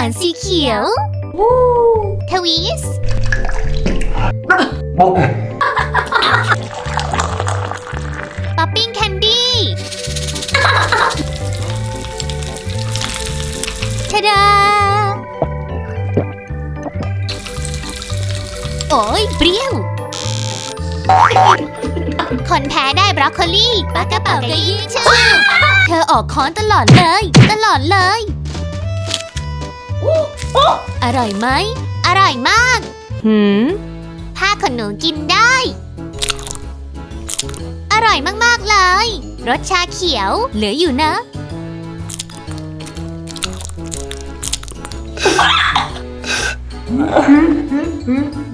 ารสีเขียวทวีสป๊อปปิ้งแคนดี้ชะดา โอ้ยเปรี้ยว คนแพ้ได้บรอกโคลี่ปากกระเป๋ากระยิ่งชื่อ เธอออกค้อนตลอดเลย ตลอดเลย อร่อยไหม อร่อยมาก หืม ผ้าขนหนูกินได้ อร่อยมากๆเลย รสชาเขียวเหลืออยู่นะ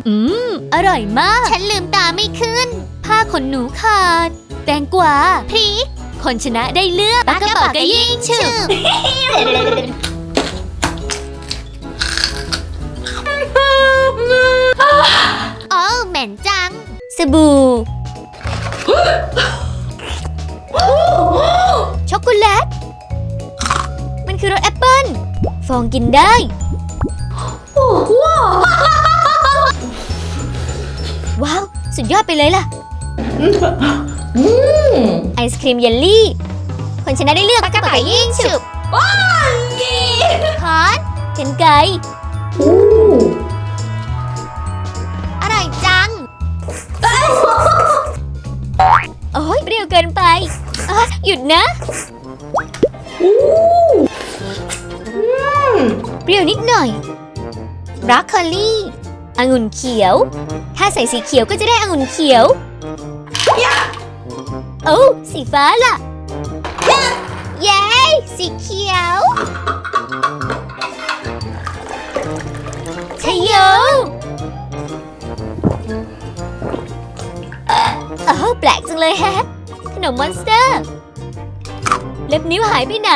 อืม อร่อยมาก ฉันลืมตาไม่ขึ้น ผ้าขนหนูขาด แตงกวาพริก คนชนะได้เลือกปากกระเป๋ากระยิ่งฉึบ สบู่ ช็อกโกแลต มันคือรสแอปเปิ้ล ฟองกินได้ ว้าว สุดยอดไปเลยล่ะ ไอศครีมเยลลี่ คนชนะได้เลือกปากกระเป๋ายิ่งฉุบคอนกันไก เรี้ยวเกินไปอะหยุดนะเปรี้ยวนิดหน่อยบรอกโคลีองุ่นเขียว ถ้าใส่สีเขียวก็จะได้องุ่นเขียวโอ้สีฟ้าล่ะ เย้ สีเขียว เออแปลกจังเลยแฮะ ขนมมอนสเตอร์ เล็บนิ้วหายไปไหน